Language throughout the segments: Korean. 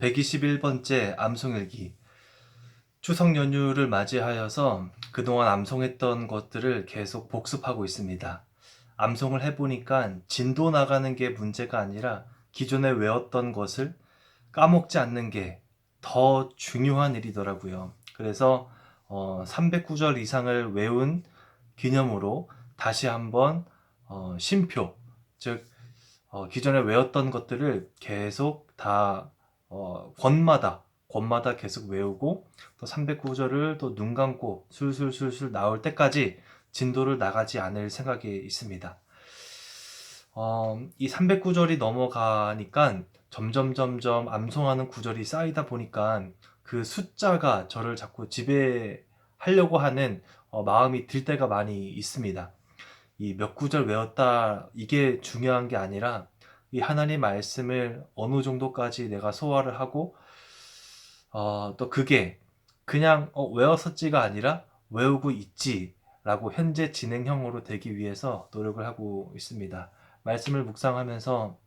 121번째 암송일기 추석 연휴를 맞이하여서 그동안 암송했던 것들을 계속 복습하고 있습니다. 암송을 해보니까 진도 나가는 게 문제가 아니라 기존에 외웠던 것을 까먹지 않는 게 더 중요한 일이더라고요. 그래서 어, 309절 이상을 외운 기념으로 다시 한번 어, 심표, 즉 어, 기존에 외웠던 것들을 계속 다 어, 권마다 권마다 계속 외우고 또 309절을 또 눈 감고 술술술술 나올 때까지 진도를 나가지 않을 생각이 있습니다. 어, 이 309절이 넘어가니까 점점 점점 암송하는 구절이 쌓이다 보니까 그 숫자가 저를 자꾸 지배하려고 하는 어, 마음이 들 때가 많이 있습니다. 이 몇 구절 외웠다 이게 중요한 게 아니라 이 하나님 말씀을 어느 정도까지 내가 소화를 하고 어, 또 그게 그냥 어, 외웠었지가 아니라 외우고 있지라고 현재 진행형으로 되기 위해서 노력을 하고 있습니다. 말씀을 묵상하면서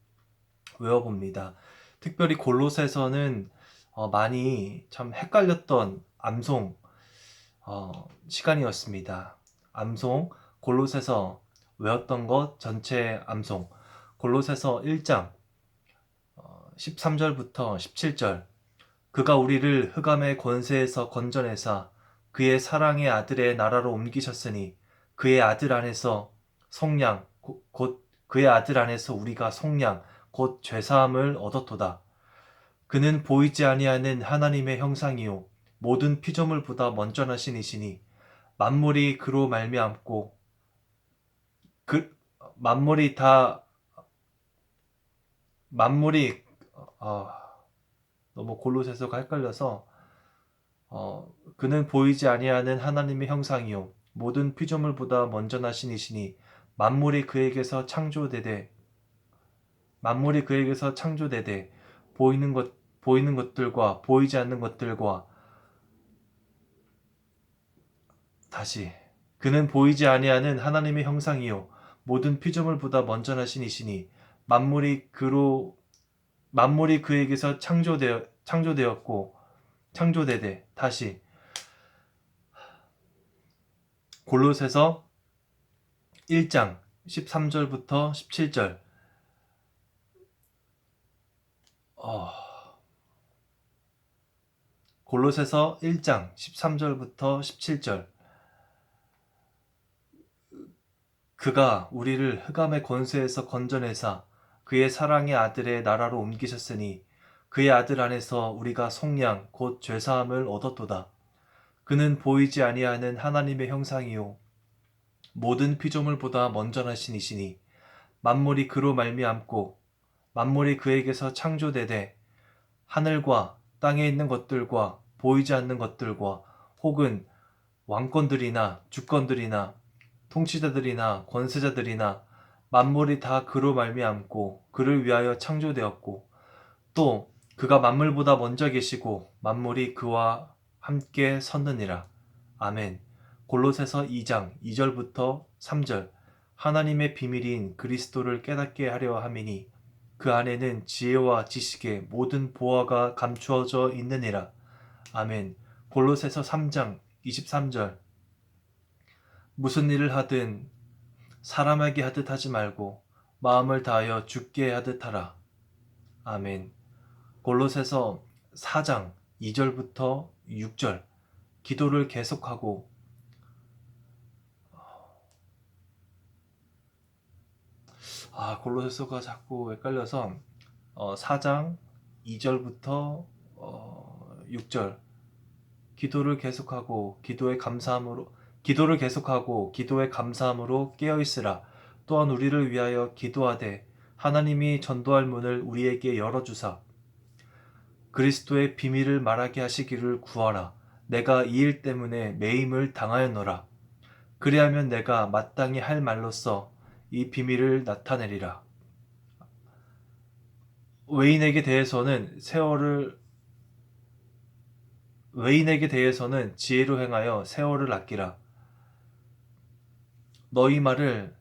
외워봅니다. 특별히 골로새서는 어, 많이 참 헷갈렸던 암송 어, 시간이었습니다. 암송 골로새서 외웠던 것 전체 암송 골로새서 1장 어, 13절부터 17절 그가 우리를 흑암의 권세에서 건져내사 그의 사랑의 아들의 나라로 옮기셨으니 그의 아들 안에서 속량 고- 곧 그의 아들 안에서 우리가 속량 곧 죄사함을 얻었도다. 그는 보이지 아니하는 하나님의 형상이요 모든 피조물보다 먼저 나신 이시니 만물이 그로 말미암고 그 만물이 다 만물이 어, 너무 골로새서가 헷갈려서 어, 그는 보이지 아니하는 하나님의 형상이요. 모든 피조물보다 먼저 나신 이시니 만물이 그에게서 창조되되 만물이 그에게서 창조되되 보이는 것 보이는 것들과 보이지 않는 것들과 다시 그는 보이지 아니하는 하나님의 형상이요. 모든 피조물보다 먼저 나신 이시니 만물이 그로 만물이 그에게서 창조되어 창조되었고 창조되되 다시 골로새서 1장 13절부터 17절. 어, 골로새서 1장 13절부터 17절. 그가 우리를 흑암의 권세에서 건져내사 그의 사랑의 아들의 나라로 옮기셨으니 그의 아들 안에서 우리가 속량 곧 죄사함을 얻었도다. 그는 보이지 아니하는 하나님의 형상이요 모든 피조물보다 먼저 나신 이시니 만물이 그로 말미암고 만물이 그에게서 창조되되 하늘과 땅에 있는 것들과 보이지 않는 것들과 혹은 왕권들이나 주권들이나 통치자들이나 권세자들이나 만물이 다 그로 말미암고 그를 위하여 창조되었고 또 그가 만물보다 먼저 계시고 만물이 그와 함께 섰느니라. 아멘. 골로새서 2장 2절부터 3절 하나님의 비밀인 그리스도를 깨닫게 하려 함이니 그 안에는 지혜와 지식의 모든 보화가 감추어져 있느니라. 아멘. 골로새서 3장 23절 무슨 일을 하든 사람에게 하듯 하지 말고 마음을 다하여 죽게 하듯 하라. 아멘. 골로새서 4장 2절부터 6절 기도를 계속하고 아 골로새서가 자꾸 헷갈려서 어, 4장 2절부터 어, 6절 기도를 계속하고 기도의 감사함으로 기도를 계속하고 기도의 감사함으로 깨어 있으라. 또한 우리를 위하여 기도하되 하나님이 전도할 문을 우리에게 열어 주사 그리스도의 비밀을 말하게 하시기를 구하라. 내가 이 일 때문에 매임을 당하였노라. 그리하면 내가 마땅히 할 말로써 이 비밀을 나타내리라. 외인에게 대해서는 세월을 외인에게 대해서는 지혜로 행하여 세월을 아끼라. 너희 말을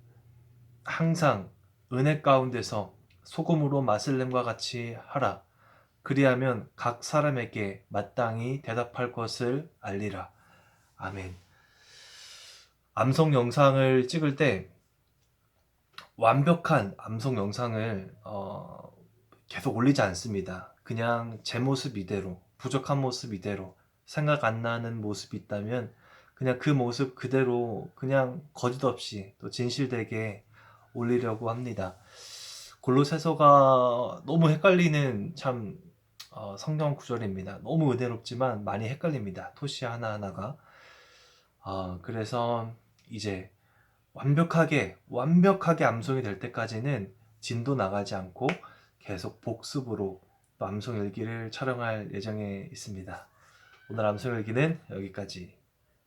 항상 은혜 가운데서 소금으로 맛을 냄과 같이 하라. 그리하면 각 사람에게 마땅히 대답할 것을 알리라. 아멘. 암송 영상을 찍을 때 완벽한 암송 영상을 어, 계속 올리지 않습니다. 그냥 제 모습 이대로, 부족한 모습 이대로, 생각 안 나는 모습이 있다면 그냥 그 모습 그대로 그냥 거짓 없이 또 진실되게 올리려고 합니다. 골로새서가 너무 헷갈리는 참 어, 성경 구절입니다. 너무 은혜롭지만 많이 헷갈립니다. 토시 하나하나가. 어, 그래서 이제 완벽하게 완벽하게 암송이 될 때까지는 진도 나가지 않고 계속 복습으로 또 암송 일기를 촬영할 예정에 있습니다. 오늘 암송 일기는 여기까지.